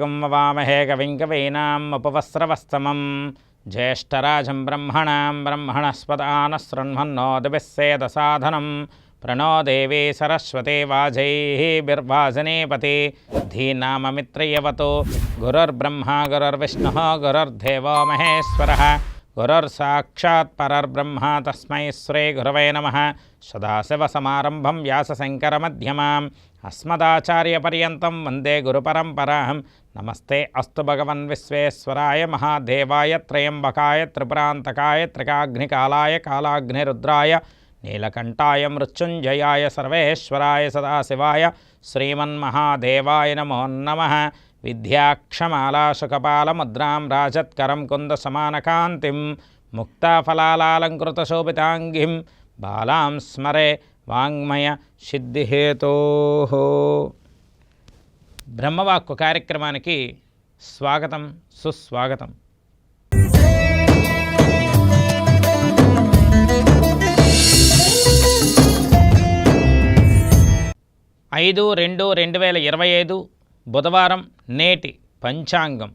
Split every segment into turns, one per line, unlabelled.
कविं ववामहे कविं ज्येष्ठराज ब्रह्मण ज्येष्ठराजं ब्रह्मणां ब्रह्मणस्पदानः शृण्वन्नो दिविस्सेदसाधनं प्रणो देवी सरस्वते वाजैः धीनाम धीनाममित्रयवतो। गुरुर्ब्रह्मा, गुरुर्विष्णुः, गुरुर्देवो महेश्वरः। గురుర్సాక్షాత్ పరర్బ్రహ్మ తస్మై శ్రీ గురవే నమ సదాశివసమారంభం వ్యాసశంకరమధ్యమాం అస్మదాచార్యపర్యంతం వందే గురుపరంపరాం నమస్తే అస్తు భగవన్ విశ్వేశ్వరాయ మహాదేవాయ త్రయంబకాయ త్రిపురాంతకాయ త్రికాగ్నికాలాయ కాలాగ్నిరుద్రాయ నీలకంఠాయ మృత్యుంజయాయ సర్వేశ్వరాయ సదాశివాయ శ్రీమన్మహాదేవాయ నమో నమ విద్యాక్షమాలాశుకపాలముద్రాం రాజత్కరం కుందసమానకాంతిం ముక్తాఫలాలంకృతశోభితాంగిం బాలాం స్మరే వాంగ్మయ సిద్ధిహేతో. బ్రహ్మవాక్కు కార్యక్రమానికి స్వాగతం సుస్వాగతం. ఐదు రెండు రెండు వేల ఇరవై ఐదు బుధవారం నేటి పంచాంగం.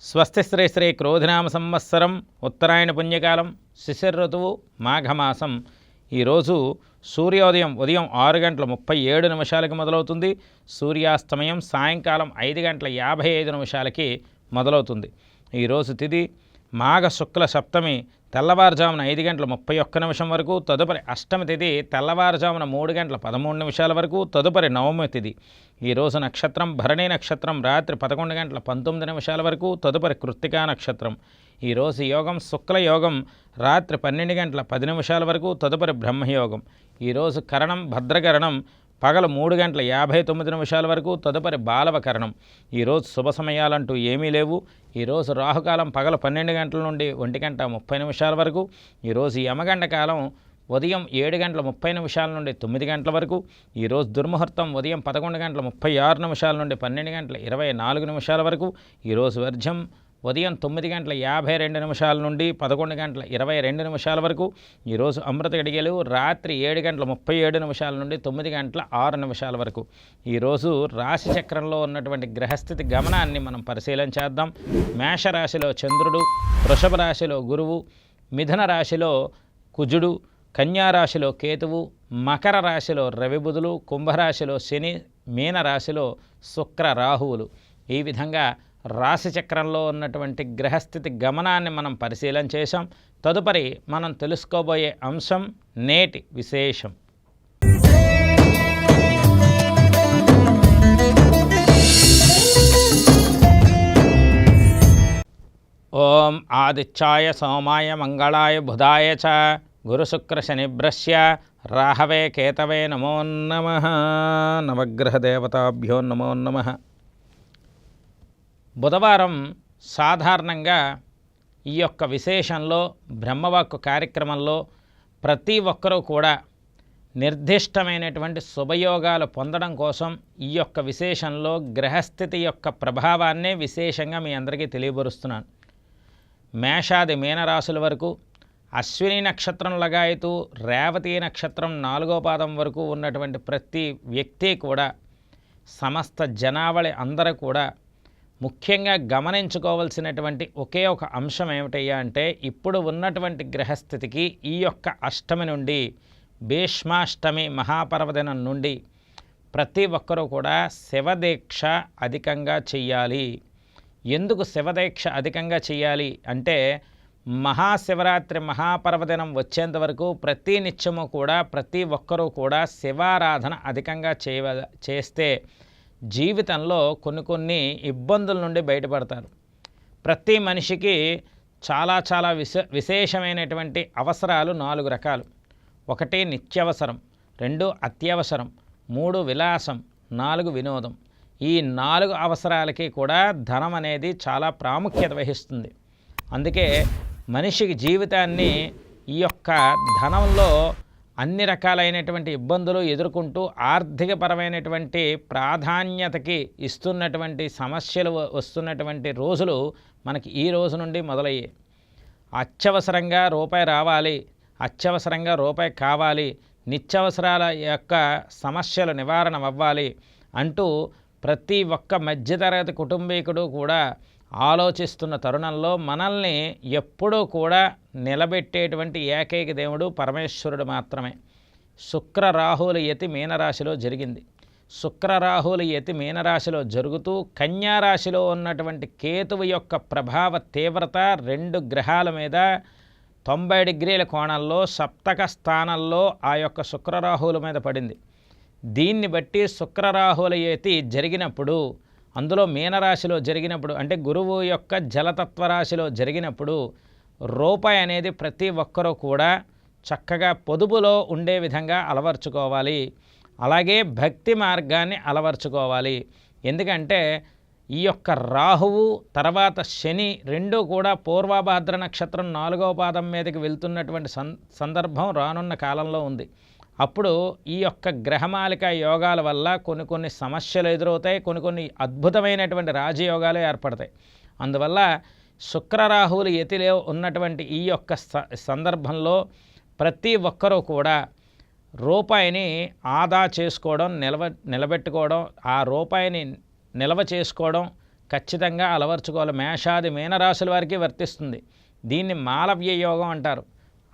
స్వస్తి శ్రీ శ్రీ క్రోధినామ సంవత్సరం ఉత్తరాయణ పుణ్యకాలం శిశిర ఋతువు మాఘమాసం. ఈరోజు సూర్యోదయం ఉదయం ఆరు గంటల ముప్పై ఏడు నిమిషాలకి మొదలవుతుంది. సూర్యాస్తమయం సాయంకాలం ఐదు గంటల యాభై ఐదు నిమిషాలకి మొదలవుతుంది. ఈరోజు తిది మాఘ శుక్ల సప్తమి తెల్లవారుజామున ఐదు గంటల ముప్పై ఒక్క నిమిషం వరకు తదుపరి అష్టమి తిథి తెల్లవారుజామున మూడు గంటల పదమూడు నిమిషాల వరకు తదుపరి నవమి తిథి ఈరోజు నక్షత్రం భరణి నక్షత్రం రాత్రి పదకొండు గంటల పంతొమ్మిది నిమిషాల వరకు తదుపరి కృత్తికా నక్షత్రం. ఈరోజు యోగం శుక్ల యోగం రాత్రి పన్నెండు గంటల పది నిమిషాల వరకు తదుపరి బ్రహ్మయోగం. ఈరోజు కరణం భద్రకరణం పగల మూడు గంటల యాభై తొమ్మిది నిమిషాల వరకు తదుపరి బాలవకరణం. ఈరోజు శుభ సమయాలంటూ ఏమీ లేవు. ఈరోజు రాహుకాలం పగల పన్నెండు గంటల నుండి ఒంటి గంట ముప్పై నిమిషాల వరకు. ఈరోజు యమగండ కాలం ఉదయం ఏడు గంటల ముప్పై నిమిషాల నుండి తొమ్మిది గంటల వరకు. ఈరోజు దుర్ముహూర్తం ఉదయం పదకొండు గంటల ముప్పై ఆరు నిమిషాల నుండి పన్నెండు గంటల ఇరవై నాలుగు నిమిషాల వరకు. ఈరోజు వర్జం ఉదయం తొమ్మిది గంటల యాభై రెండు నిమిషాల నుండి పదకొండు గంటల ఇరవై రెండు నిమిషాల వరకు ఈరోజు అమృత గడియలు రాత్రి ఏడు గంటల ముప్పై ఏడు నిమిషాల నుండి తొమ్మిది గంటల ఆరు నిమిషాల వరకు. ఈరోజు రాశి చక్రంలో ఉన్నటువంటి గ్రహస్థితి గమనాన్ని మనం పరిశీలన చేద్దాం. మేషరాశిలో చంద్రుడు వృషభ రాశిలో గురువు మిథున రాశిలో కుజుడు కన్యారాశిలో కేతువు మకర రాశిలో రవిబుధులు కుంభరాశిలో శని మీనరాశిలో శుక్ర రాహువులు. ఈ విధంగా రాశిచక్రంలో ఉన్నటువంటి గ్రహస్థితి గమనాన్ని మనం పరిశీలన చేశాం. తదుపరి మనం తెలుసుకోబోయే అంశం నేటి విశేషం. ఓం ఆదిత్యాయ సోమాయ మంగళాయ బుధాయ చ గురుశుక్రశనిభ్రశ్య రాహవే కేతవే నమో నమ. నవగ్రహదేవతాభ్యో నమో నమ. బుధవారం సాధారణంగా ఈ యొక్క విశేషంలో బ్రహ్మవాక్కు కార్యక్రమంలో ప్రతి ఒక్కరూ కూడా నిర్దిష్టమైనటువంటి శుభయోగాలు పొందడం కోసం ఈ యొక్క విశేషంలో గ్రహస్థితి యొక్క ప్రభావాన్నే విశేషంగా మీ అందరికీ తెలియబరుస్తున్నాను మేషాది మీనరాశుల వరకు అశ్విని నక్షత్రం లగాయతూ రేవతి నక్షత్రం నాలుగో పాదం వరకు ఉన్నటువంటి ప్రతి వ్యక్తి కూడా సమస్త జనావళి అందరూ కూడా ముఖ్యంగా గమనించుకోవాల్సినటువంటి ఒకే ఒక అంశం ఏమిటయ్యా అంటే ఇప్పుడు ఉన్నటువంటి గ్రహస్థితికి ఈ యొక్క అష్టమి నుండి భీష్మాష్టమి మహాపర్వదినం నుండి ప్రతి ఒక్కరూ కూడా శివదీక్ష అధికంగా చెయ్యాలి. ఎందుకు శివదీక్ష అధికంగా చేయాలి అంటే మహాశివరాత్రి మహాపర్వదినం వచ్చేంత వరకు ప్రతి నిత్యము కూడా ప్రతి ఒక్కరూ కూడా శివారాధన అధికంగా చేయ చేస్తే జీవితంలో కొన్ని కొన్ని ఇబ్బందుల నుండి బయటపడతారు. ప్రతి మనిషికి చాలా చాలా విశ విశేషమైనటువంటి అవసరాలు నాలుగు రకాలు. ఒకటి నిత్యవసరం రెండు అత్యవసరం మూడు విలాసం నాలుగు వినోదం. ఈ నాలుగు అవసరాలకి కూడా ధనం అనేది చాలా ప్రాముఖ్యత వహిస్తుంది. అందుకే మనిషికి జీవితాన్ని ఈ యొక్క ధనంలో అన్ని రకాలైనటువంటి ఇబ్బందులు ఎదుర్కొంటూ ఆర్థికపరమైనటువంటి ప్రాధాన్యతకి ఇస్తున్నటువంటి సమస్యలు వస్తున్నటువంటి రోజులు మనకి ఈ రోజు నుండి మొదలయ్యాయి. అత్యవసరంగా రూపాయి రావాలి అత్యవసరంగా రూపాయి కావాలి నిత్యవసరాల యొక్క సమస్యలు నివారణ అవ్వాలి అంటూ ప్రతి ఒక్క మధ్యతరగతి కుటుంబీకుడు కూడా ఆలోచిస్తున్న తరుణంలో మనల్ని ఎప్పుడూ కూడా నిలబెట్టేటువంటి ఏకైక దేవుడు పరమేశ్వరుడు మాత్రమే. శుక్ర రాహుల యతి మీనరాశిలో జరిగింది. శుక్ర రాహుల యతి మీనరాశిలో జరుగుతూ కన్యారాశిలో ఉన్నటువంటి కేతువు యొక్క ప్రభావ తీవ్రత రెండు గ్రహాల మీద తొంభై డిగ్రీల కోణంలో సప్తక స్థానంలో ఆ యొక్క శుక్రరాహువుల మీద పడింది. దీన్ని బట్టి శుక్రరాహుల యతి జరిగినప్పుడు అందులో మీనరాశిలో జరిగినప్పుడు అంటే గురువు యొక్క జలతత్వ రాశిలో జరిగినప్పుడు రూపాయి అనేది ప్రతి ఒక్కరూ కూడా చక్కగా పొదుపులో ఉండే విధంగా అలవర్చుకోవాలి. అలాగే భక్తి మార్గాన్ని అలవర్చుకోవాలి. ఎందుకంటే ఈ యొక్క రాహువు తర్వాత శని రెండూ కూడా పూర్వభాద్ర నక్షత్రం నాలుగవ పాదం మీదకి వెళ్తున్నటువంటి సందర్భం రానున్న కాలంలో ఉంది. అప్పుడు ఈ యొక్క గ్రహమాలిక యోగాల వల్ల కొన్ని కొన్ని సమస్యలు ఎదురవుతాయి కొన్ని కొన్ని అద్భుతమైనటువంటి రాజయోగాలు ఏర్పడతాయి. అందువల్ల శుక్రరాహువులు ఎతిలో ఉన్నటువంటి ఈ యొక్క స- సందర్భంలో ప్రతి ఒక్కరూ కూడా రూపాయిని ఆదా చేసుకోవడం నిలవ నిలబెట్టుకోవడం ఆ రూపాయిని నిల్వ చేసుకోవడం ఖచ్చితంగా అలవర్చుకోవాలి. మేషాది మీనరాశుల వారికి వర్తిస్తుంది. దీన్ని మాలవ్య యోగం అంటారు.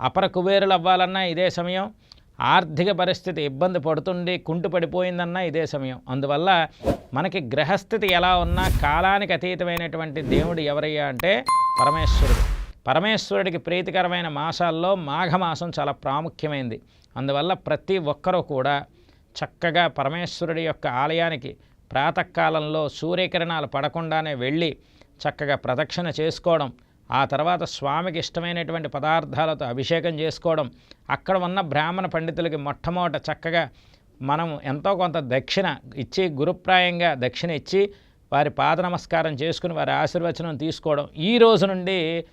అపర కుబేరులు అవ్వాలన్నా ఇదే సమయం. ఆర్థిక పరిస్థితి ఇబ్బంది పడుతుండి కుంటు పడిపోయిందన్నా ఇదే సమయం. అందువల్ల మనకి గ్రహస్థితి ఎలా ఉన్నా కాలానికి అతీతమైనటువంటి దేవుడు ఎవరయ్యా అంటే పరమేశ్వరుడు. పరమేశ్వరుడికి ప్రీతికరమైన మాసాల్లో మాఘమాసం చాలా ప్రాముఖ్యమైంది. అందువల్ల ప్రతి ఒక్కరూ కూడా చక్కగా పరమేశ్వరుడి యొక్క ఆలయానికి ప్రాతకాలంలో సూర్యకిరణాలు పడకుండానే వెళ్ళి చక్కగా ప్రదక్షిణ చేసుకోవడం ఆ తర్వాత స్వామికి ఇష్టమైనటువంటి పదార్థాలతో అభిషేకం చేసుకోవడం. అక్కడ ఉన్న బ్రాహ్మణ పండితులకి మొట్టమొదట చక్కగా మనం ఎంతో కొంత దక్షిణ ఇచ్చి గురుప్రాయంగా దక్షిణ ఇచ్చి వారి పాద నమస్కారం చేసుకుని వారి ఆశీర్వచనం తీసుకోవడం. ఈ రోజు నుండి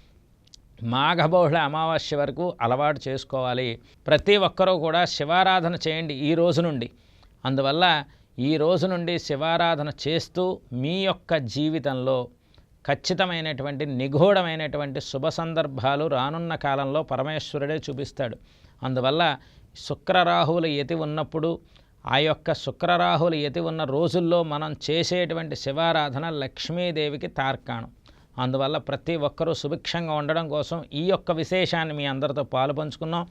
మాఘబహుళ అమావాస్య వరకు అలవాటు చేసుకోవాలి. ప్రతి ఒక్కరూ కూడా శివారాధన చేయండి ఈ రోజు నుండి. అందువల్ల ఈ రోజు నుండి శివారాధన చేస్తూ మీ యొక్క జీవితంలో ఖచ్చితమైనటువంటి నిగూఢమైనటువంటి శుభ సందర్భాలు రానున్న కాలంలో పరమేశ్వరుడే చూపిస్తాడు. అందువల్ల శుక్రరాహువుల యతి ఉన్నప్పుడు ఆ యొక్క శుక్రరాహుల యతి ఉన్న రోజుల్లో మనం చేసేటువంటి శివారాధన లక్ష్మీదేవికి తార్కాణం. అందువల్ల ప్రతి ఒక్కరూ సుభిక్షంగా ఉండడం కోసం ఈ యొక్క విశేషాన్ని మీ అందరితో పాలు పంచుకున్నాం.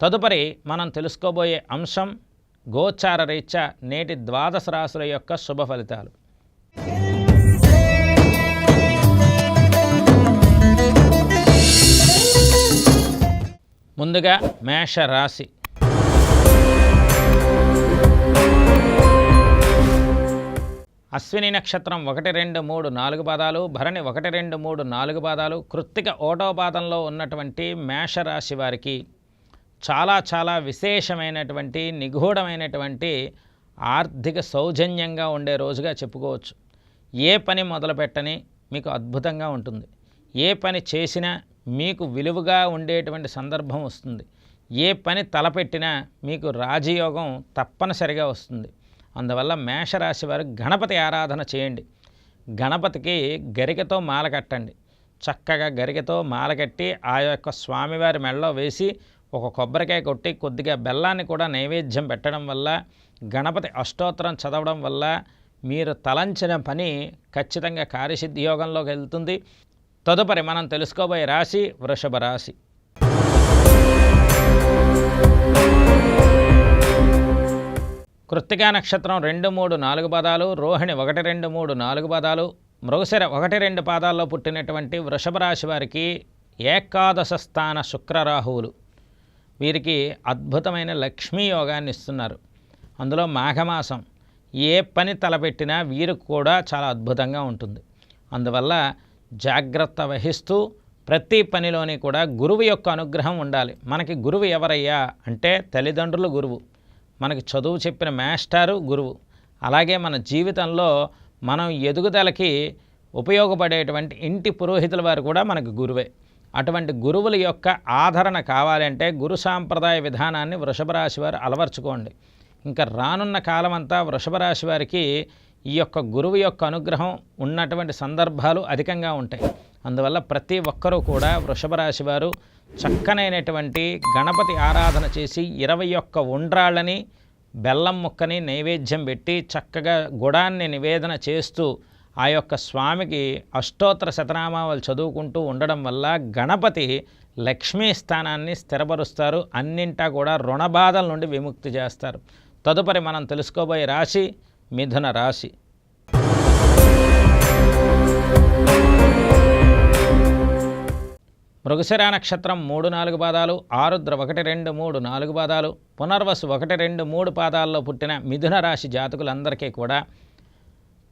తదుపరి మనం తెలుసుకోబోయే అంశం గోచార రీత్యా నేటి ద్వాదశ రాశుల యొక్క శుభ ఫలితాలు. ముందుగా మేష రాశి అశ్విని నక్షత్రం ఒకటి రెండు మూడు నాలుగు పాదాలు భరణి ఒకటి రెండు మూడు నాలుగు పాదాలు కృత్తిక ఓటో పాదంలో ఉన్నటువంటి మేషరాశి వారికి చాలా చాలా విశేషమైనటువంటి నిగూఢమైనటువంటి ఆర్థిక సౌజన్యంగా ఉండే రోజుగా చెప్పుకోవచ్చు. ఏ పని మొదలుపెట్టని మీకు అద్భుతంగా ఉంటుంది. ఏ పని చేసినా మీకు విలువగా ఉండేటువంటి సందర్భం వస్తుంది. ఏ పని తలపెట్టినా మీకు రాజయోగం తప్పనిసరిగా వస్తుంది. అందువల్ల మేషరాశి వారు గణపతి ఆరాధన చేయండి. గణపతికి గరికతో మాల కట్టండి. చక్కగా గరికతో మాల కట్టి ఆ యొక్క స్వామివారి మెడలో వేసి ఒక కొబ్బరికాయ కొట్టి కొద్దిగా బెల్లాన్ని కూడా నైవేద్యం పెట్టడం వల్ల గణపతి అష్టోత్తరం చదవడం వల్ల మీరు తలంచిన పని ఖచ్చితంగా కార్యసిద్ధి యోగంలోకి వెళ్తుంది. తదుపరి మనం తెలుసుకోబోయే రాశి వృషభ రాశి. కృత్తికా నక్షత్రం రెండు మూడు నాలుగు పాదాలు రోహిణి ఒకటి రెండు మూడు నాలుగు పాదాలు మృగశిర ఒకటి రెండు పాదాల్లో పుట్టినటువంటి వృషభ రాశి వారికి ఏకాదశ స్థాన శుక్రరాహువులు వీరికి అద్భుతమైన లక్ష్మీ యోగాన్ని ఇస్తున్నారు. అందులో మాఘమాసం ఏ పని తలపెట్టినా వీరికి కూడా చాలా అద్భుతంగా ఉంటుంది. అందువల్ల జాగ్రత్త వహిస్తూ ప్రతి పనిలోని కూడా గురువు యొక్క అనుగ్రహం ఉండాలి. మనకి గురువు ఎవరయ్యా అంటే తల్లిదండ్రులు గురువు. మనకి చదువు చెప్పిన మాస్టారు గురువు. అలాగే మన జీవితంలో మనం ఎదుగుదలకి ఉపయోగపడేటువంటి ఇంటి పురోహితుల వారు కూడా మనకు గురువే. అటువంటి గురువుల యొక్క ఆదరణ కావాలంటే గురు సాంప్రదాయ విధానాన్ని వృషభ రాశి వారు అలవర్చుకోండి. ఇంకా రానున్న కాలం అంతా వృషభ రాశి వారికి ఈ యొక్క గురువు యొక్క అనుగ్రహం ఉన్నటువంటి సందర్భాలు అధికంగా ఉంటాయి. అందువల్ల ప్రతి ఒక్కరూ కూడా వృషభ రాశి వారు చక్కనైనటువంటి గణపతి ఆరాధన చేసి ఇరవై ఒక్క ఉండ్రాళ్ళని బెల్లం ముక్కని నైవేద్యం పెట్టి చక్కగా గుడాన్ని నివేదన చేస్తూ ఆ యొక్క స్వామికి అష్టోత్తర శతనామాలు చదువుకుంటూ ఉండడం వల్ల గణపతి లక్ష్మీ స్థానాన్ని స్థిరపరుస్తారు. అన్నింటా కూడా రుణబాధల నుండి విముక్తి చేస్తారు. తదుపరి మనం తెలుసుకోబోయే రాశి మిథున రాశి. మృగశిరా నక్షత్రం మూడు నాలుగు పాదాలు ఆరుద్ర ఒకటి రెండు మూడు నాలుగు పాదాలు పునర్వసు ఒకటి రెండు మూడు పాదాల్లో పుట్టిన మిథున రాశి జాతకులందరికీ కూడా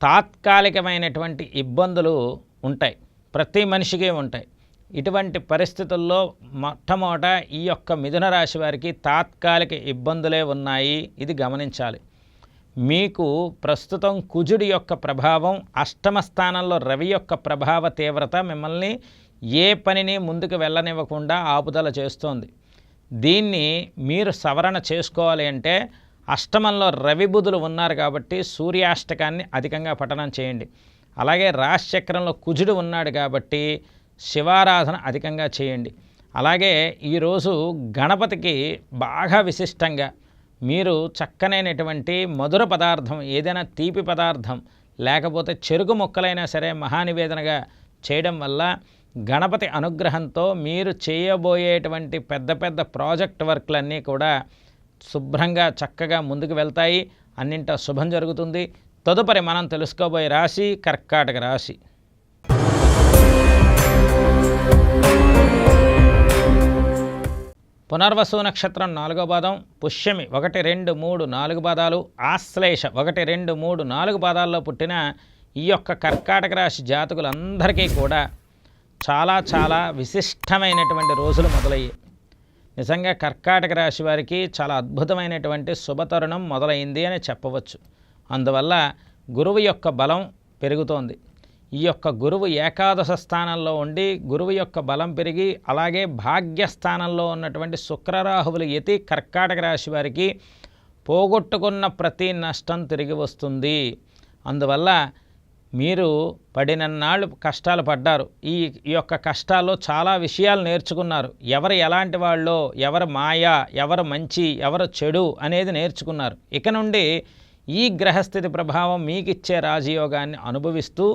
తాత్కాలికమైనటువంటి ఇబ్బందులు ఉంటాయి. ప్రతి మనిషికి ఉంటాయి. ఇటువంటి పరిస్థితుల్లో మొట్టమొదట ఈ యొక్క మిథున రాశి వారికి తాత్కాలిక ఇబ్బందులే ఉన్నాయి. ఇది గమనించాలి. మీకు ప్రస్తుతం కుజుడి యొక్క ప్రభావం అష్టమ స్థానంలో రవి యొక్క ప్రభావ తీవ్రత మిమ్మల్ని ఏ పనిని ముందుకు వెళ్ళనివ్వకుండా ఆపుదల చేస్తోంది. దీన్ని మీరు సవరణ చేసుకోవాలి అంటే అష్టమంలో రవి బుధులు ఉన్నారు కాబట్టి సూర్యాష్టకాన్ని అధికంగా పఠనం చేయండి. అలాగే రాశిచక్రంలో కుజుడు ఉన్నాడు కాబట్టి శివారాధన అధికంగా చేయండి. అలాగే ఈరోజు గణపతికి బాగా విశిష్టంగా మీరు చక్కనైనటువంటి మధుర పదార్థం ఏదైనా తీపి పదార్థం లేకపోతే చెరుకు మొక్కలైనా సరే మహానివేదనగా చేయడం వల్ల గణపతి అనుగ్రహంతో మీరు చేయబోయేటువంటి పెద్ద పెద్ద ప్రాజెక్ట్ వర్క్లన్నీ కూడా శుభ్రంగా చక్కగా ముందుకు వెళ్తాయి. అన్నింట శుభం జరుగుతుంది. తదుపరి మనం తెలుసుకోబోయే రాశి కర్కాటక రాశి. పునర్వసు నక్షత్రం నాలుగో పాదం పుష్యమి ఒకటి రెండు మూడు నాలుగు పాదాలు ఆశ్లేష ఒకటి రెండు మూడు నాలుగు పాదాల్లో పుట్టిన ఈ యొక్క కర్కాటక రాశి జాతకులందరికీ కూడా చాలా చాలా విశిష్టమైనటువంటి రోజులు మొదలయ్యాయి నిజంగా కర్కాటక రాశి వారికి చాలా అద్భుతమైనటువంటి శుభతరుణం మొదలైంది అని చెప్పవచ్చు. అందువల్ల గురువు యొక్క బలం పెరుగుతోంది. ఈ యొక్క గురువు ఏకాదశ స్థానంలో ఉండి గురువు యొక్క బలం పెరిగి అలాగే భాగ్యస్థానంలో ఉన్నటువంటి శుక్రరాహువులు ఎతి కర్కాటక రాశి వారికి పోగొట్టుకున్న ప్రతి నష్టం తిరిగి వస్తుంది. అందువల్ల మీరు పడినన్నాళ్ళు కష్టాలు పడ్డారు. ఈ ఈ యొక్క కష్టాల్లో చాలా విషయాలు నేర్చుకున్నారు. ఎవరు ఎలాంటి వాళ్ళో ఎవరు మాయ ఎవరు మంచి ఎవరు చెడు అనేది నేర్చుకున్నారు. ఇక నుండి ఈ గ్రహస్థితి ప్రభావం మీకిచ్చే రాజయోగాన్ని అనుభవిస్తూ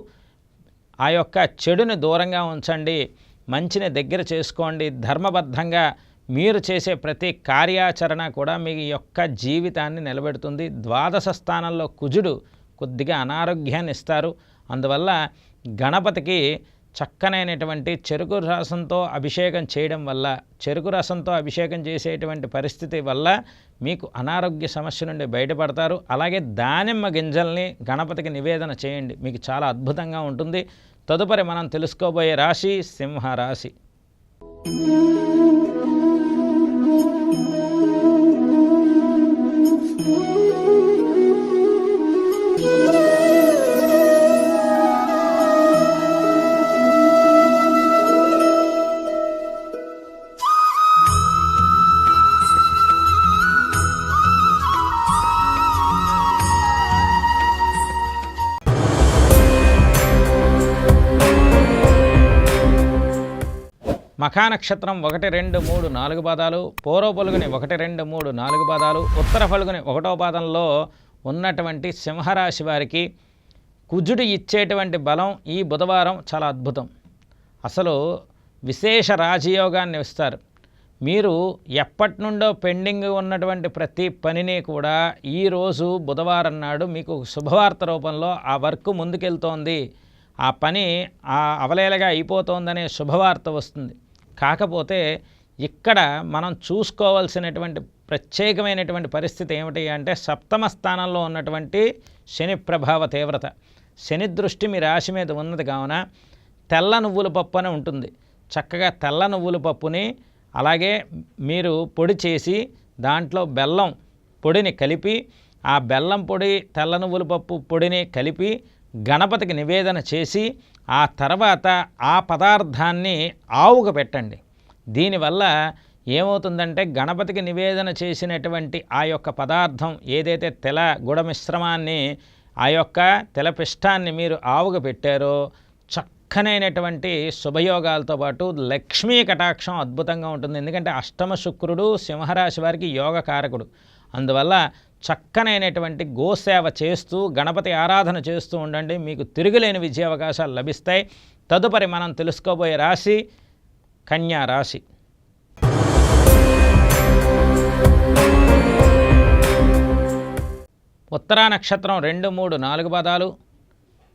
ఆ యొక్క చెడుని దూరంగా ఉంచండి మంచిని దగ్గర చేసుకోండి ధర్మబద్ధంగా మీరు చేసే ప్రతి కార్యాచరణ కూడా మీ యొక్క జీవితాన్ని నిలబెడుతుంది. ద్వాదశ స్థానంలో కుజుడు కొద్దిగా అనారోగ్యాన్ని ఇస్తారు. అందువల్ల గణపతికి చక్కనైనటువంటి చెరుకు రసంతో అభిషేకం చేయడం వల్ల చెరుకు రసంతో అభిషేకం చేసేటువంటి పరిస్థితి వల్ల మీకు అనారోగ్య సమస్య నుండి బయటపడతారు. అలాగే దానిమ్మ గింజల్ని గణపతికి నివేదన చేయండి. మీకు చాలా అద్భుతంగా ఉంటుంది. తదుపరి మనం తెలుసుకోబోయే రాశి సింహ రాశి మఖానక్షత్రం ఒకటి రెండు మూడు నాలుగు పాదాలు పూర్వ పలుగుని ఒకటి రెండు మూడు నాలుగు పాదాలు ఉత్తర పలుగుని ఒకటో పాదంలో ఉన్నటువంటి సింహరాశి వారికి కుజుడు ఇచ్చేటువంటి బలం ఈ బుధవారం చాలా అద్భుతం. అసలు విశేష రాజయోగాన్ని ఇస్తారు. మీరు ఎప్పటి నుండో పెండింగ్ ఉన్నటువంటి ప్రతి పనిని కూడా ఈరోజు బుధవారం నాడు మీకు శుభవార్త రూపంలో ఆ వర్క్ ముందుకెళ్తోంది. ఆ పని ఆ అవలేలగా అయిపోతోందనే శుభవార్త వస్తుంది. కాకపోతే ఇక్కడ మనం చూసుకోవాల్సినటువంటి ప్రత్యేకమైనటువంటి పరిస్థితి ఏమిటి అంటే సప్తమ స్థానంలో ఉన్నటువంటి శని ప్రభావ తీవ్రత. శని దృష్టి మీ రాశి మీద ఉన్నది కావున తెల్ల నువ్వుల పప్పు అని ఉంటుంది. చక్కగా తెల్ల నువ్వుల పప్పుని అలాగే మీరు పొడి చేసి దాంట్లో బెల్లం పొడిని కలిపి ఆ బెల్లం పొడి తెల్ల నువ్వుల పప్పు పొడిని కలిపి గణపతికి నివేదన చేసి ఆ తర్వాత ఆ పదార్థాన్ని ఆవుగా పెట్టండి. దీనివల్ల ఏమవుతుందంటే గణపతికి నివేదన చేసినటువంటి ఆ యొక్క పదార్థం ఏదైతే తెల గుడ మిశ్రమాన్ని ఆ యొక్క తెలపిష్టాన్ని మీరు ఆవుగా పెట్టారో చక్కనైనటువంటి శుభయోగాలతో పాటు లక్ష్మీ కటాక్షం అద్భుతంగా ఉంటుంది. ఎందుకంటే అష్టమ శుక్రుడు సింహరాశి వారికి యోగ కారకుడు అందువల్ల చక్కనైనటువంటి గోసేవ చేస్తూ గణపతి ఆరాధన చేస్తూ ఉండండి. మీకు తిరుగులేని విజయ అవకాశాలు లభిస్తాయి. తదుపరి మనం తెలుసుకోబోయే రాశి కన్యా రాశి. ఉత్తరా నక్షత్రం రెండు మూడు నాలుగు పాదాలు.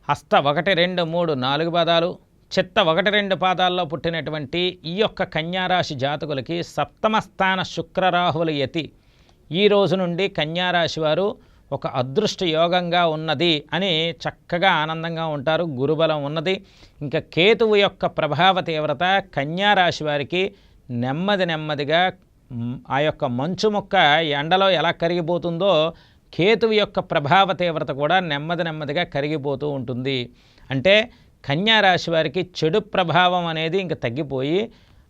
హస్త ఒకటి రెండు మూడు నాలుగు పాదాలు. చిత్త ఒకటి రెండు పాదాల్లో పుట్టినటువంటి ఈ యొక్క కన్యారాశి జాతకులకి సప్తమ స్థాన శుక్రరాహుల యతి. ఈ రోజు నుండి కన్యారాశి వారు ఒక అదృష్ట యోగంగా ఉన్నది అని చక్కగా ఆనందంగా ఉంటారు గురుబలం ఉన్నది. ఇంకా కేతువు యొక్క ప్రభావ తీవ్రత కన్యారాశి వారికి నెమ్మది నెమ్మదిగా ఆ యొక్క మంచు మొక్క ఎండలో ఎలా కరిగిపోతుందో కేతువు యొక్క ప్రభావ తీవ్రత కూడా నెమ్మది నెమ్మదిగా కరిగిపోతూ ఉంటుంది. అంటే కన్యా రాశి వారికి చెడు ప్రభావం అనేది ఇంకా తగ్గిపోయి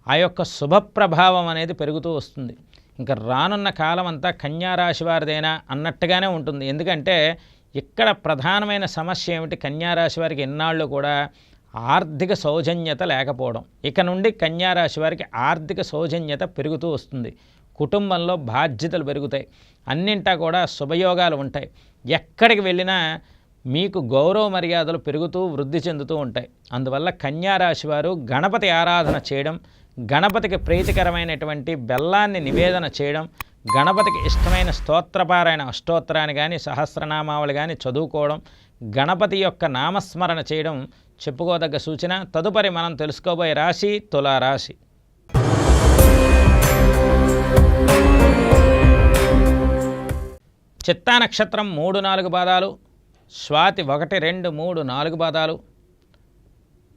ఆ యొక్క శుభ ప్రభావం అనేది పెరుగుతూ వస్తుంది. ఇంకా రానున్న కాలం అంతా కన్యా రాశి వారిదేనా అన్నట్టుగానే ఉంటుంది. ఎందుకంటే ఇక్కడ ప్రధానమైన సమస్య ఏమిటి? కన్యా రాశి వారికి ఎన్నాళ్ళు కూడా ఆర్థిక సౌజన్యత లేకపోవడం. ఇక నుండి కన్యా రాశి వారికి ఆర్థిక సౌజన్యత పెరుగుతూ వస్తుంది. కుటుంబంలో బాధ్యతలు పెరుగుతాయి. అన్నింటా కూడా శుభయోగాలు ఉంటాయి. ఎక్కడికి వెళ్ళినా మీకు గౌరవ మర్యాదలు పెరుగుతూ వృద్ధి చెందుతూ ఉంటాయి. అందువల్ల కన్యారాశి వారు గణపతి ఆరాధన చేయడం గణపతికి ప్రీతికరమైనటువంటి బెల్లాన్ని నివేదన చేయడం గణపతికి ఇష్టమైన స్తోత్రపారాయణ అష్టోత్తరాన్ని కానీ సహస్రనామావళి కానీ చదువుకోవడం గణపతి యొక్క నామస్మరణ చేయడం చెప్పుకోదగ్గ సూచన. తదుపరి మనం తెలుసుకోబోయే రాశి తులారాశి. చిత్తా నక్షత్రం మూడు నాలుగు పాదాలు స్వాతి ఒకటి రెండు మూడు నాలుగు పాదాలు.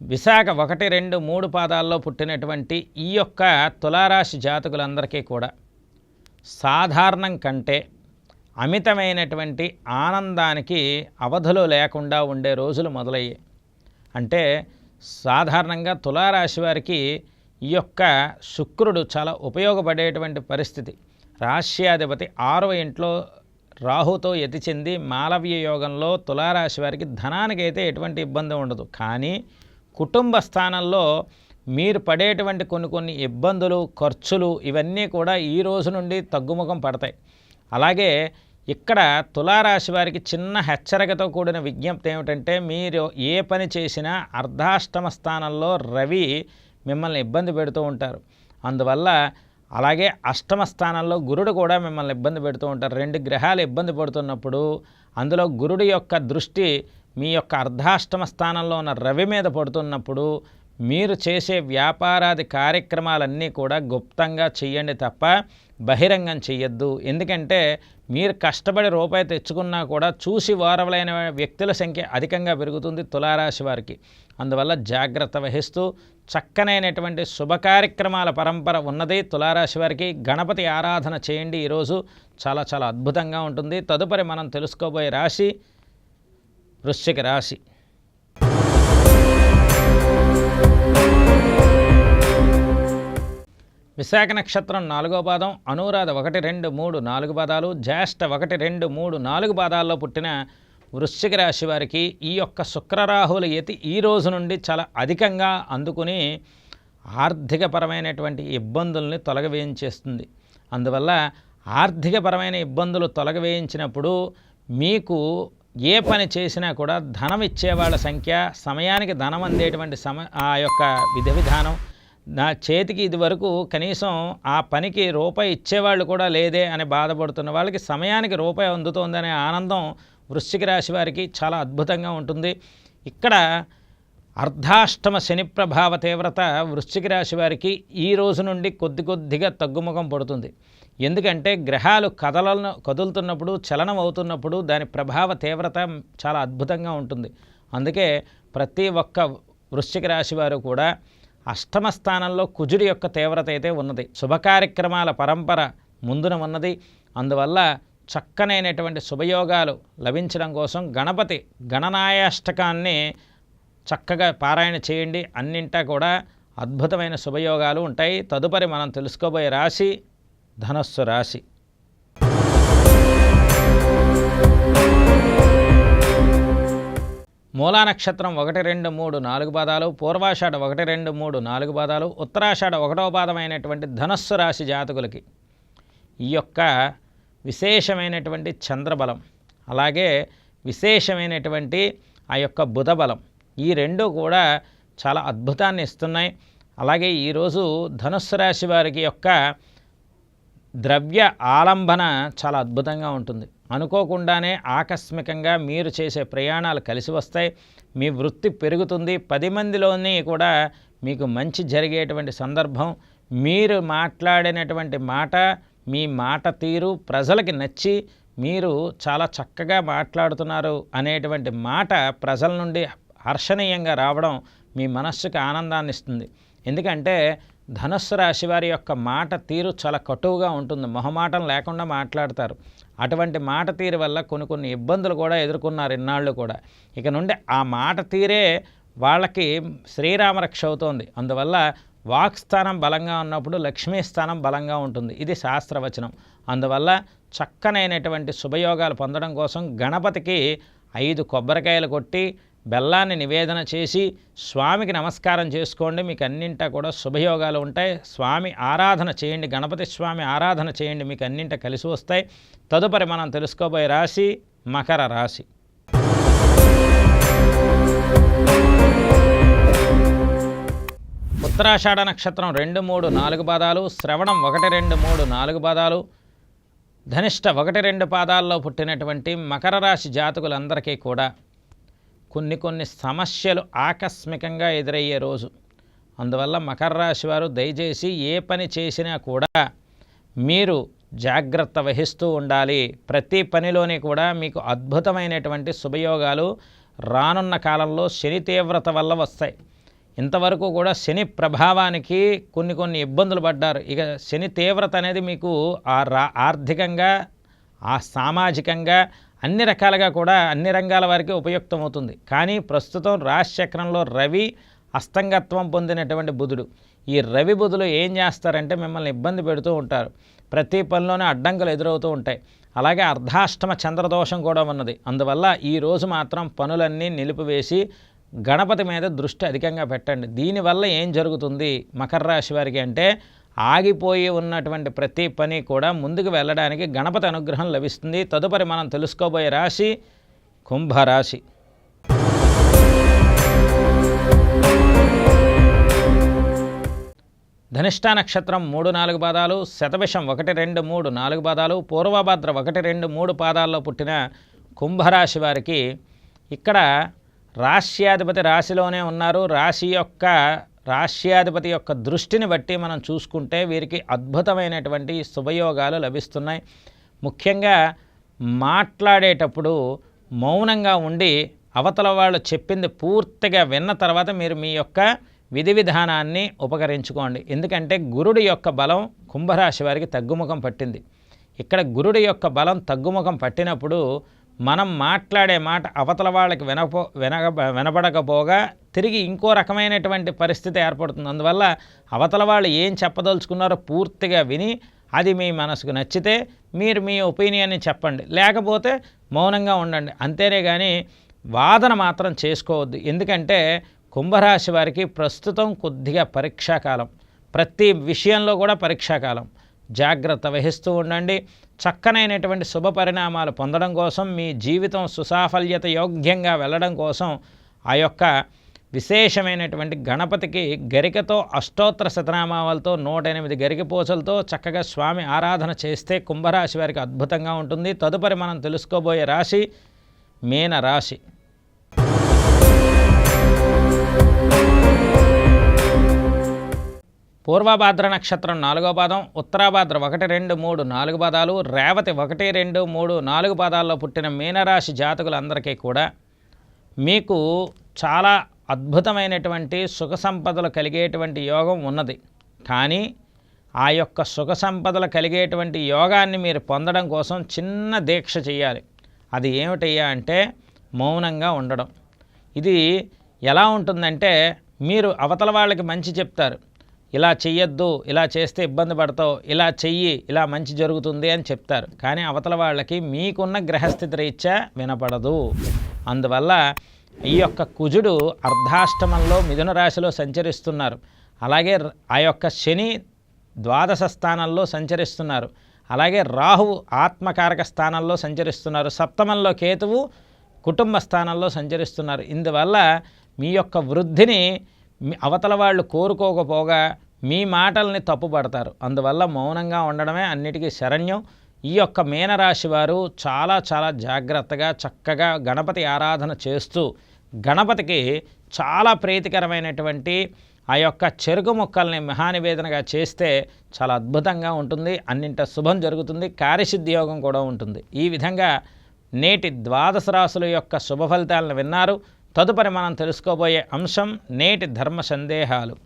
విశాఖ ఒకటి రెండు మూడు పాదాల్లో పుట్టినటువంటి ఈ యొక్క తులారాశి జాతకులందరికీ కూడా సాధారణం కంటే అమితమైనటువంటి ఆనందానికి అవధులు లేకుండా ఉండే రోజులు మొదలయ్యాయి. అంటే సాధారణంగా తులారాశి వారికి ఈ యొక్క శుక్రుడు చాలా ఉపయోగపడేటువంటి పరిస్థితి. రాశ్యాధిపతి ఆరవ ఇంట్లో రాహుతో యతి చెంది మాలవ్య యోగంలో తులారాశి వారికి ధనానికి అయితే ఎటువంటి ఇబ్బంది ఉండదు. కానీ కుటుంబ స్థానంలో మీరు పడేటువంటి కొన్ని కొన్ని ఇబ్బందులు ఖర్చులు ఇవన్నీ కూడా ఈ రోజు నుండి తగ్గుముఖం పడతాయి. అలాగే ఇక్కడ తులారాశి వారికి చిన్న హెచ్చరికతో కూడిన విజ్ఞప్తి ఏమిటంటే మీరు ఏ పని చేసినా అర్ధాష్టమ స్థానంలో రవి మిమ్మల్ని ఇబ్బంది పెడుతూ ఉంటారు. అందువల్ల అలాగే అష్టమ స్థానంలో గురుడు కూడా మిమ్మల్ని ఇబ్బంది పెడుతూ ఉంటారు. రెండు గ్రహాలు ఇబ్బంది పడుతున్నప్పుడు అందులో గురుడు యొక్క దృష్టి మీ యొక్క అర్ధాష్టమ స్థానంలో ఉన్న రవి మీద పడుతున్నప్పుడు మీరు చేసే వ్యాపారాది కార్యక్రమాలన్నీ కూడా గుప్తంగా చెయ్యండి తప్ప బహిరంగం చెయ్యొద్దు. ఎందుకంటే మీరు కష్టపడి రూపాయి తెచ్చుకున్నా కూడా చూసి వారవలైన వ్యక్తుల సంఖ్య అధికంగా పెరుగుతుంది తులారాశి వారికి. అందువల్ల జాగ్రత్త వహిస్తూ చక్కనైనటువంటి శుభ కార్యక్రమాల పరంపర ఉన్నది తులారాశి వారికి. గణపతి ఆరాధన చేయండి ఈరోజు. చాలా చాలా అద్భుతంగా ఉంటుంది. తదుపరి మనం తెలుసుకోబోయే రాశి వృశ్చిక రాశి. విశాఖ నక్షత్రం నాలుగో పాదం అనురాధ ఒకటి రెండు మూడు నాలుగు పాదాలు జ్యేష్ఠ ఒకటి రెండు మూడు నాలుగు పాదాల్లో పుట్టిన వృశ్చిక రాశి వారికి ఈ యొక్క శుక్రరాహుల యతి ఈ రోజు నుండి చాలా అధికంగా అందుకుని ఆర్థికపరమైనటువంటి ఇబ్బందుల్ని తొలగవేయించేస్తుంది అందువల్ల ఆర్థికపరమైన ఇబ్బందులు తొలగవేయించినప్పుడు మీకు ఏ పని చేసినా కూడా ధనం ఇచ్చేవాళ్ళ సంఖ్య సమయానికి ధనం అందేటువంటి సమ ఆ యొక్క విధి విధానం నా చేతికి ఇది వరకు కనీసం ఆ పనికి రూపాయి ఇచ్చేవాళ్ళు కూడా లేదే అని బాధపడుతున్న వాళ్ళకి సమయానికి రూపాయి అందుతోందనే ఆనందం వృశ్చిక రాశి వారికి చాలా అద్భుతంగా ఉంటుంది. ఇక్కడ అర్ధాష్టమ శని ప్రభావ తీవ్రత వృశ్చిక రాశి వారికి ఈ రోజు నుండి కొద్ది కొద్దిగా తగ్గుముఖం పడుతుంది. ఎందుకంటే గ్రహాలు కదలను కదులుతున్నప్పుడు చలనం అవుతున్నప్పుడు దాని ప్రభావ తీవ్రత చాలా అద్భుతంగా ఉంటుంది. అందుకే ప్రతి ఒక్క వృశ్చిక రాశి వారు కూడా అష్టమ స్థానంలో కుజుడి యొక్క తీవ్రత అయితే ఉన్నది. శుభకార్యక్రమాల పరంపర ముందున ఉన్నది. అందువల్ల చక్కనైనటువంటి శుభయోగాలు లభించడం కోసం గణపతి గణనాయాష్టకాన్ని చక్కగా పారాయణ చేయండి. అన్నింటా కూడా అద్భుతమైన శుభయోగాలు ఉంటాయి. తదుపరి మనం తెలుసుకోబోయే రాశి ధనస్సు రాశి. మూలా నక్షత్రం ఒకటి రెండు మూడు నాలుగు పాదాలు పూర్వాషాఢ ఒకటి రెండు మూడు నాలుగు పాదాలు ఉత్తరాషాఢ ఒకటవ పాదమైనటువంటి ధనస్సు రాశి జాతకులకి ఈ యొక్క విశేషమైనటువంటి చంద్రబలం అలాగే విశేషమైనటువంటి ఆ యొక్క బుధబలం ఈ రెండు కూడా చాలా అద్భుతాన్ని ఇస్తున్నాయి. అలాగే ఈరోజు ధనుస్సు రాశి వారికి యొక్క ద్రవ్య ఆలంబన చాలా అద్భుతంగా ఉంటుంది. అనుకోకుండానే ఆకస్మికంగా మీరు చేసే ప్రయాణాలు కలిసి వస్తాయి. మీ వృత్తి పెరుగుతుంది. పది మందిలోని కూడా మీకు మంచి జరిగేటువంటి సందర్భం. మీరు మాట్లాడినటువంటి మాట మీ మాట తీరు ప్రజలకి నచ్చి మీరు చాలా చక్కగా మాట్లాడుతున్నారు అనేటువంటి మాట ప్రజల నుండి హర్షణీయంగా రావడం మీ మనస్సుకి ఆనందాన్ని ఇస్తుంది ఎందుకంటే ధనుస్సు రాశి వారి యొక్క మాట తీరు చాలా కటువుగా ఉంటుంది. మొహమాటం లేకుండా మాట్లాడతారు. అటువంటి మాట తీరు వల్ల కొన్ని కొన్ని ఇబ్బందులు కూడా ఎదుర్కొన్నారు ఇన్నాళ్ళు కూడా. ఇక నుండి ఆ మాట తీరే వాళ్ళకి శ్రీరామరక్ష అవుతోంది. అందువల్ల వాక్స్థానం బలంగా ఉన్నప్పుడు లక్ష్మీ స్థానం బలంగా ఉంటుంది. ఇది శాస్త్రవచనం. అందువల్ల చక్కనైనటువంటి శుభయోగాలు పొందడం కోసం గణపతికి ఐదు కొబ్బరికాయలు కొట్టి బెల్లాన్ని నివేదన చేసి స్వామికి నమస్కారం చేసుకోండి. మీకు అన్నింటా కూడా శుభయోగాలు ఉంటాయి. స్వామి ఆరాధన చేయండి. గణపతి స్వామి ఆరాధన చేయండి. మీకు అన్నింట కలిసి వస్తాయి. తదుపరి మనం తెలుసుకోబోయే రాశి మకర రాశి. ఉత్తరాషాఢ నక్షత్రం రెండు మూడు నాలుగు పాదాలు. శ్రవణం ఒకటి రెండు మూడు నాలుగు పాదాలు. ధనిష్ట ఒకటి రెండు పాదాల్లో పుట్టినటువంటి మకర రాశి జాతకులందరికీ కూడా కొన్ని కొన్ని సమస్యలు ఆకస్మికంగా ఎదురయ్యే రోజు. అందువల్ల మకర రాశి వారు దయచేసి ఏ పని చేసినా కూడా మీరు జాగ్రత్త వహిస్తూ ఉండాలి. ప్రతి పనిలోని కూడా మీకు అద్భుతమైనటువంటి శుభయోగాలు రానున్న కాలంలో శని తీవ్రత వల్ల వస్తాయి. ఇంతవరకు కూడా శని ప్రభావానికి కొన్ని కొన్ని ఇబ్బందులు పడ్డారు. ఇక శని తీవ్రత అనేది మీకు ఆ రా ఆర్థికంగా ఆ సామాజికంగా అన్ని రకాలుగా కూడా అన్ని రంగాల వారికి ఉపయుక్తమవుతుంది. కానీ ప్రస్తుతం రాశిచక్రంలో రవి అస్తంగత్వం పొందినటువంటి బుధుడు. ఈ రవి బుధులు ఏం చేస్తారంటే మిమ్మల్ని ఇబ్బంది పెడుతూ ఉంటారు. ప్రతి పనిలోనే అడ్డంకులు ఎదురవుతూ ఉంటాయి. అలాగే అర్ధాష్టమ చంద్రదోషం కూడా ఉన్నది. అందువల్ల ఈ రోజు మాత్రం పనులన్నీ నిలిపివేసి గణపతి మీద దృష్టి అధికంగా పెట్టండి. దీనివల్ల ఏం జరుగుతుంది? మకర రాశి వారికి అంటే ఆగిపోయి ఉన్నటువంటి ప్రతి పని కూడా ముందుకు వెళ్ళడానికి గణపతి అనుగ్రహం లభిస్తుంది. తదుపరి మనం తెలుసుకోబోయే రాశి కుంభరాశి. ధనిష్ట నక్షత్రం మూడు నాలుగు పాదాలు శతవిషం ఒకటి రెండు మూడు నాలుగు పాదాలు పూర్వభద్ర ఒకటి రెండు మూడు పాదాల్లో పుట్టిన కుంభరాశి వారికి ఇక్కడ రాశ్యాధిపతి రాశిలోనే ఉన్నారు. రాశి యొక్క రాష్ట్రాధిపతి యొక్క దృష్టిని బట్టి మనం చూసుకుంటే వీరికి అద్భుతమైనటువంటి శుభయోగాలు లభిస్తున్నాయి. ముఖ్యంగా మాట్లాడేటప్పుడు మౌనంగా ఉండి అవతల వాళ్ళు చెప్పింది పూర్తిగా విన్న తర్వాత మీరు మీ యొక్క విధి విధానాన్ని ఉపకరించుకోండి. ఎందుకంటే గురుడి యొక్క బలం కుంభరాశి వారికి తగ్గుముఖం పట్టింది. ఇక్కడ గురుడి యొక్క బలం తగ్గుముఖం పట్టినప్పుడు మనం మాట్లాడే మాట అవతల వాళ్ళకి వినపో వినగ వినపడకపోగా తిరిగి ఇంకో రకమైనటువంటి పరిస్థితి ఏర్పడుతుంది. అందువల్ల అవతల వాళ్ళు ఏం చెప్పదలుచుకున్నారో పూర్తిగా విని అది మీ మనసుకు నచ్చితే మీరు మీ ఒపీనియన్ని చెప్పండి. లేకపోతే మౌనంగా ఉండండి. అంతేనే కానీ వాదన మాత్రం చేసుకోవద్దు. ఎందుకంటే కుంభరాశి వారికి ప్రస్తుతం కొద్దిగా పరీక్షాకాలం. ప్రతి విషయంలో కూడా పరీక్షాకాలం. జాగ్రత్త వహిస్తూ ఉండండి. చక్కనైనటువంటి శుభ పరిణామాలు పొందడం కోసం మీ జీవితం సుసాఫల్యత యోగ్యంగా వెళ్ళడం కోసం ఆ యొక్క విశేషమైనటువంటి గణపతికి గరికతో అష్టోత్తర శతనామాలతో నూట ఎనిమిది గరికపూసలతో చక్కగా స్వామి ఆరాధన చేస్తే కుంభరాశి వారికి అద్భుతంగా ఉంటుంది. తదుపరి మనం తెలుసుకోబోయే రాశి మీన రాశి పూర్వభాద్ర నక్షత్రం నాలుగో పాదం ఉత్తరాభాద్ర ఒకటి రెండు మూడు నాలుగు పాదాలు రేవతి ఒకటి రెండు మూడు నాలుగు పాదాల్లో పుట్టిన మీనరాశి జాతకులందరికీ కూడా మీకు చాలా అద్భుతమైనటువంటి సుఖ సంపదలు కలిగేటువంటి యోగం ఉన్నది. కానీ ఆ యొక్క సుఖ సంపదలు కలిగేటువంటి యోగాన్ని మీరు పొందడం కోసం చిన్న దీక్ష చేయాలి. అది ఏమిటయ్యా అంటే మౌనంగా ఉండడం. ఇది ఎలా ఉంటుందంటే మీరు అవతల వాళ్ళకి మంచి చెప్తారు. ఇలా చెయ్యొద్దు ఇలా చేస్తే ఇబ్బంది పడతావు ఇలా చెయ్యి ఇలా మంచి జరుగుతుంది అని చెప్తారు. కానీ అవతల వాళ్ళకి మీకున్న గ్రహస్థితి రీత్యా వినపడదు. అందువల్ల ఈ యొక్క కుజుడు అర్ధాష్టమంలో మిథున రాశిలో సంచరిస్తున్నారు. అలాగే ఆ యొక్క శని ద్వాదశ స్థానంలో సంచరిస్తున్నారు. అలాగే రాహువు ఆత్మకారక స్థానంలో సంచరిస్తున్నారు. సప్తమంలో కేతువు కుటుంబ స్థానంలో సంచరిస్తున్నారు. ఇందువల్ల మీ యొక్క వృద్ధిని అవతల వాళ్ళు కోరుకోకపోగా మీ మాటల్ని తప్పుపడతారు. అందువల్ల మౌనంగా ఉండడమే అన్నిటికీ శరణ్యం. ఈ యొక్క మీనరాశి వారు చాలా చాలా జాగ్రత్తగా చక్కగా గణపతి ఆరాధన చేస్తూ గణపతికి చాలా ప్రీతికరమైనటువంటి ఆ యొక్క చెరుకు ముక్కల్ని మహానివేదనగా చేస్తే చాలా అద్భుతంగా ఉంటుంది. అన్నింట శుభం జరుగుతుంది. కార్యసిద్ధి యోగం కూడా ఉంటుంది. ఈ విధంగా నేటి ద్వాదశ రాశుల యొక్క శుభ ఫలితాలను విన్నారు. తదుపరి మనం తెలుసుకోబోయే అంశం నేటి ధర్మ సందేహాలు.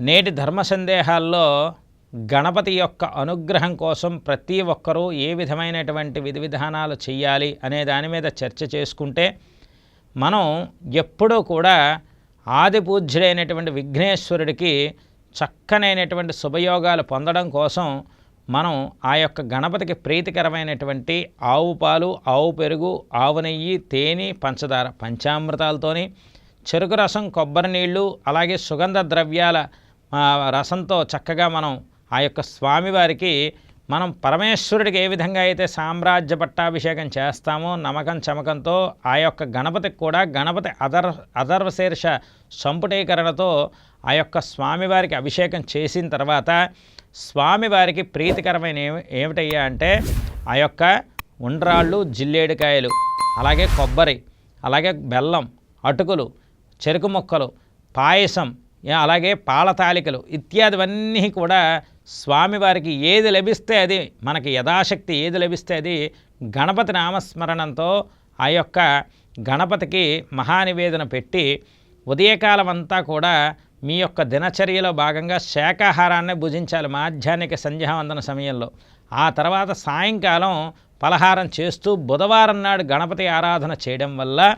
నేటి ధర్మ సందేహాల్లో గణపతి యొక్క అనుగ్రహం కోసం ప్రతి ఒక్కరూ ఏ విధమైనటువంటి విధి విధానాలు చేయాలి అనే దాని మీద చర్చ చేసుకుంటే మనం ఎప్పుడూ కూడా ఆది పూజ్యుడైనటువంటి విఘ్నేశ్వరుడికి చక్కనైనటువంటి శుభయోగాలు పొందడం కోసం మనం ఆ యొక్క గణపతికి ప్రీతికరమైనటువంటి ఆవు పాలు ఆవు పెరుగు ఆవు నెయ్యి తేనె పంచదార పంచామృతాలతోని చెరుకు రసం కొబ్బరి నీళ్ళు అలాగే సుగంధ ద్రవ్యాల రసంతో చక్కగా మనం ఆ యొక్క స్వామివారికి మనం పరమేశ్వరుడికి ఏ విధంగా అయితే సామ్రాజ్య పట్టాభిషేకం చేస్తామో నమ్మకం చమకంతో ఆ యొక్క గణపతికి కూడా గణపతి అదర్ అధర్వశీర్ష సంపుటీకరణతో ఆ యొక్క స్వామివారికి అభిషేకం చేసిన తర్వాత స్వామివారికి ప్రీతికరమైన ఏమిటయ్యా అంటే ఆ యొక్క ఉండ్రాళ్ళు జిల్లేడికాయలు అలాగే కొబ్బరి అలాగే బెల్లం అటుకులు చెరుకు ముక్కలు పాయసం అలాగే పాలతాలికలు ఇత్యాదివన్నీ కూడా స్వామివారికి ఏది లభిస్తే అది మనకి యథాశక్తి ఏది లభిస్తే అది గణపతి నామస్మరణంతో ఆ యొక్క గణపతికి మహానివేదన పెట్టి ఉదయకాలం అంతా కూడా మీ యొక్క దినచర్యలో భాగంగా శాకాహారాన్ని భుజించాలి మాధ్యాహ్నిక సంధ్యావందన సమయంలో. ఆ తర్వాత సాయంకాలం పలహారం చేస్తూ బుధవారం నాడు గణపతి ఆరాధన చేయడం వల్ల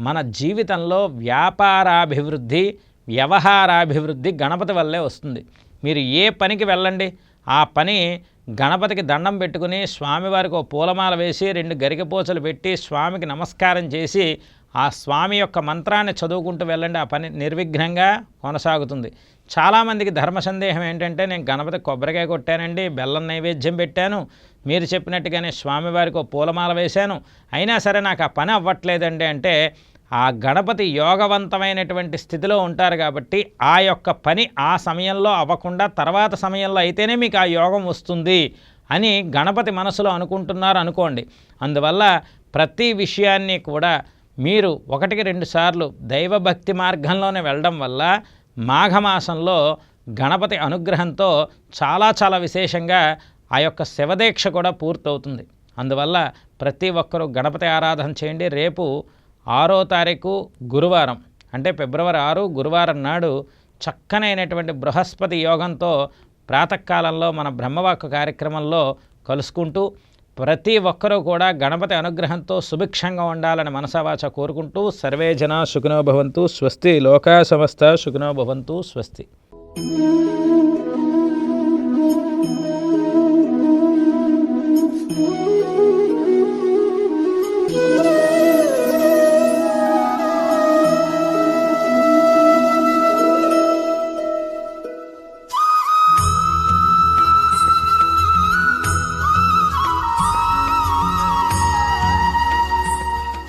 మన జీవితంలో వ్యాపారాభివృద్ధి వ్యవహారాభివృద్ధి గణపతి వల్లే వస్తుంది. మీరు ఏ పనికి వెళ్ళండి ఆ పని గణపతికి దండం పెట్టుకుని స్వామివారికి ఒక పూలమాల వేసి రెండు గరికపోచలు పెట్టి స్వామికి నమస్కారం చేసి ఆ స్వామి యొక్క మంత్రాన్ని చదువుకుంటూ వెళ్ళండి. ఆ పని నిర్విఘ్నంగా కొనసాగుతుంది. చాలామందికి ధర్మ సందేహం ఏంటంటే నేను గణపతి కొబ్బరికాయ కొట్టానండి బెల్లం నైవేద్యం పెట్టాను మీరు చెప్పినట్టుగానే స్వామివారికి ఒక పూలమాల వేశాను. అయినా సరే నాకు ఆ పని అవ్వట్లేదండి అంటే ఆ గణపతి యోగవంతమైనటువంటి స్థితిలో ఉంటారు కాబట్టి ఆ యొక్క పని ఆ సమయంలో అవ్వకుండా తర్వాత సమయంలో అయితేనే మీకు ఆ యోగం వస్తుంది అని గణపతి మనసులో అనుకుంటున్నారు అనుకోండి. అందువల్ల ప్రతి విషయాన్ని కూడా మీరు ఒకటికి రెండు సార్లు దైవభక్తి మార్గంలోనే వెళ్ళడం వల్ల మాఘమాసంలో గణపతి అనుగ్రహంతో చాలా చాలా విశేషంగా ఆ యొక్క శివదీక్ష కూడా పూర్తవుతుంది. అందువల్ల ప్రతి ఒక్కరూ గణపతి ఆరాధన చేయండి. రేపు ఆరో తారీఖు గురువారం. అంటే ఫిబ్రవరి ఆరు గురువారం నాడు చక్కనైనటువంటి బృహస్పతి యోగంతో ప్రాతకాలంలో మన బ్రహ్మవాక్కు కార్యక్రమంలో కలుసుకుంటూ ప్రతి ఒక్కరూ కూడా గణపతి అనుగ్రహంతో సుభిక్షంగా ఉండాలని మనసావాచ కోరుకుంటూ సర్వే జన సుఖినోభవంతు స్వస్తి లోకా సమస్త సుఖినోభవంతు స్వస్తి.